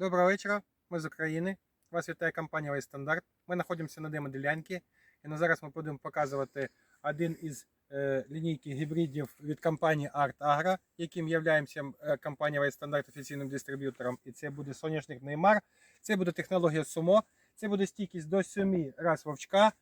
Доброго вечора, ми з України. Вас вітає компанія Весь. Ми знаходимося на демоділянці. І на зараз ми будемо показувати один із е, лінійки гібридів від компанії Art Agro, яким є компанія Весь офіційним дистриб'ютором. І це буде соняшник Неймар. Це буде технологія Сумо. Це буде стійкість до 7 раз вовчка.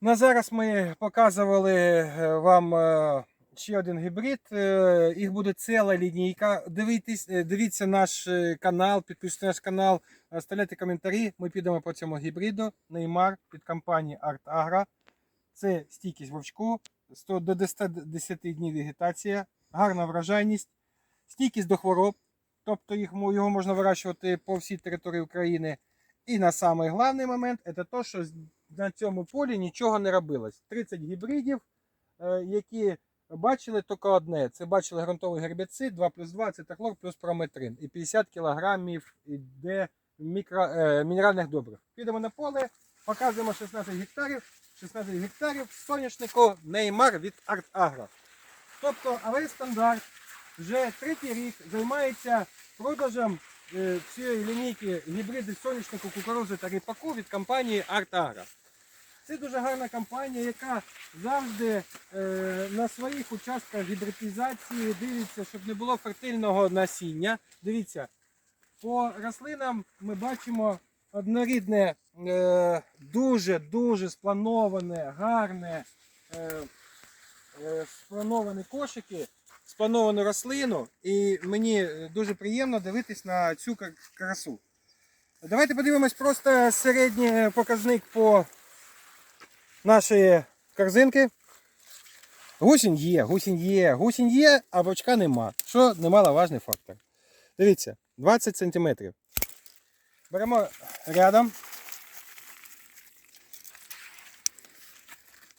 На зараз ми показували е, вам е, ще один гібрид. е, Їх буде ціла лінійка. Дивіться, дивіться наш е, канал, підписуйтесь на наш канал, ставляйте коментарі. Ми підемо по цьому гібриду. Неймар від компанії Art Agro. Це стійкість вовчку, 100 до 10 днів вегетація, гарна врожайність, стійкість до хвороб. Тобто їх, його можна вирощувати по всій території України. І на самий головний момент це те, що на цьому полі нічого не робилось. 30 гібридів, е, які бачили тільки одне. Це бачили ґрунтовий гербіцид 2 плюс 2, це тахлор плюс прометрин. І 50 кілограмів йде мікро, е, мінеральних добрив. Підемо на поле, показуємо 16 гектарів. 16 гектарів соняшнику Неймар від Арт Агро. Тобто АВС Стандарт вже третій рік займається продажем е, цієї лінійки гібридів соняшнику, кукурузи та ріпаку від компанії Арт Агро. Це дуже гарна компанія, яка завжди е, на своїх участках гібридизації дивиться, щоб не було фертильного насіння. Дивіться, по рослинам ми бачимо однорідне, е, дуже-дуже сплановане, гарне, е, е, сплановані кошики, сплановану рослину. І мені дуже приємно дивитись на цю красу. Давайте подивимось просто середній показник по нашої корзинки. Гусінь є, гусінь є, гусінь є, а бочка нема. Що немаловажний фактор. Дивіться, 20 см. Беремо рядом.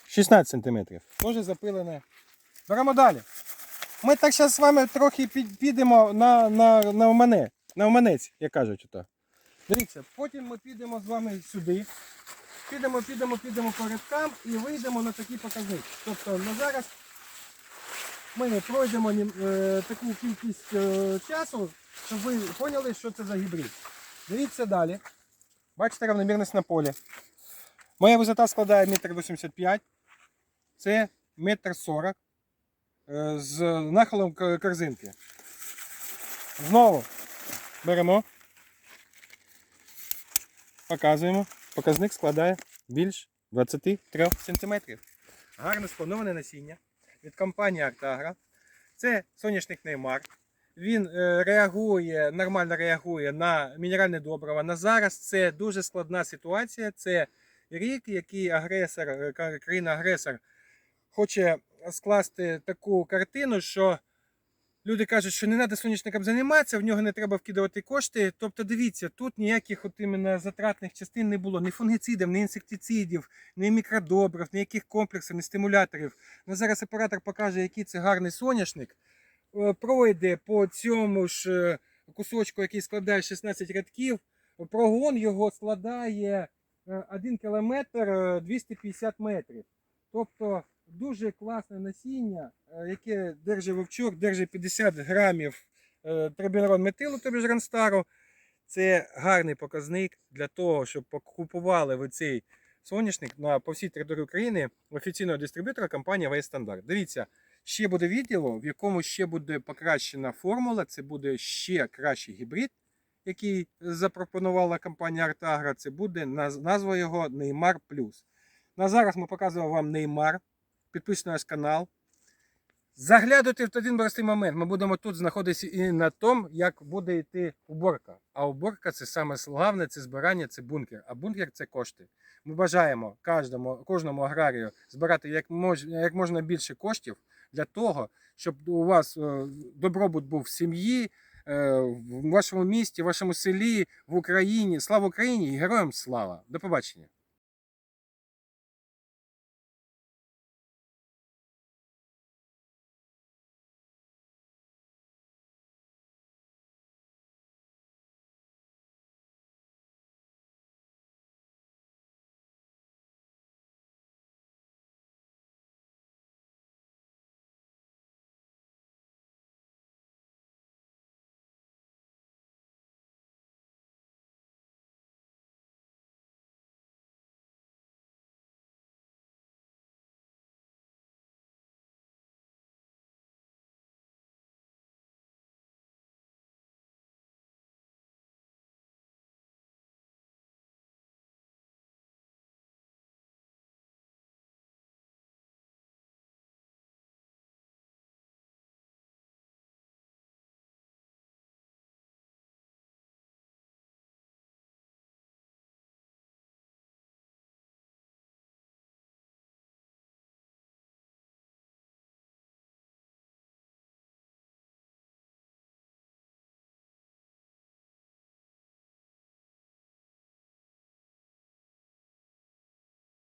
16 см. Теж запилене. Беремо далі. Ми так зараз з вами трохи підемо на, на, на, омане, на оманець, як кажуть. Дивіться, потім ми підемо з вами сюди. Підемо, підемо, підемо по рядкам і вийдемо на такий показник. Тобто на зараз ми пройдемо е, таку кількість е, часу, щоб ви поняли, що це за гібрид. Дивіться далі. Бачите равномірність на полі. Моя висота складає 1,85 м. Це 1,40 м е, з нахилом корзинки. Знову беремо. Показуємо. Показник складає більш 23 см. Гарно сплановане насіння від компанії Артагра. Це соняшник Неймар. Він е, реагує, нормально реагує на мінеральне добриво. На зараз це дуже складна ситуація. Це рік, який агресор, е, країна-агресор хоче скласти таку картину, що люди кажуть, що не треба соняшником займатися, в нього не треба вкидувати кошти. Тобто, дивіться, тут ніяких от іменно затратних частин не було, ні фунгіцидів, ні інсектицидів, ні мікродобрив, ніяких комплексів, ні стимуляторів. Ну, зараз оператор покаже, який це гарний соняшник. Е, Пройде по цьому ж е, кусочку, який складає 16 рядків. Прогон його складає 1 кілометр е, 250 метрів. Тобто дуже класне насіння, е, яке держить вовчок, держить 50 грамів е, трибінерон метилу, тобі ж ранстару. Це гарний показник для того, щоб покупували ви цей соняшник на по всій території України офіційного дистриб'ютора компанія Весь. Дивіться, ще буде відділо, в якому ще буде покращена формула. Це буде ще кращий гібрид, який запропонувала компанія Артагра. Це буде назва його Неймар Плюс. На зараз ми показуємо вам Неймар. Підписуйтесь на наш канал. Заглядуйте в один простий момент. Ми будемо тут знаходитися і на тому, як буде йти уборка. А уборка це саме головне, це збирання, це бункер. А бункер це кошти. Ми бажаємо кожному, кожному аграрію збирати як, мож, як можна більше коштів для того, щоб у вас е, добробут був в сім'ї, е, в вашому місті, в вашому селі, в Україні. Слава Україні і героям слава! До побачення!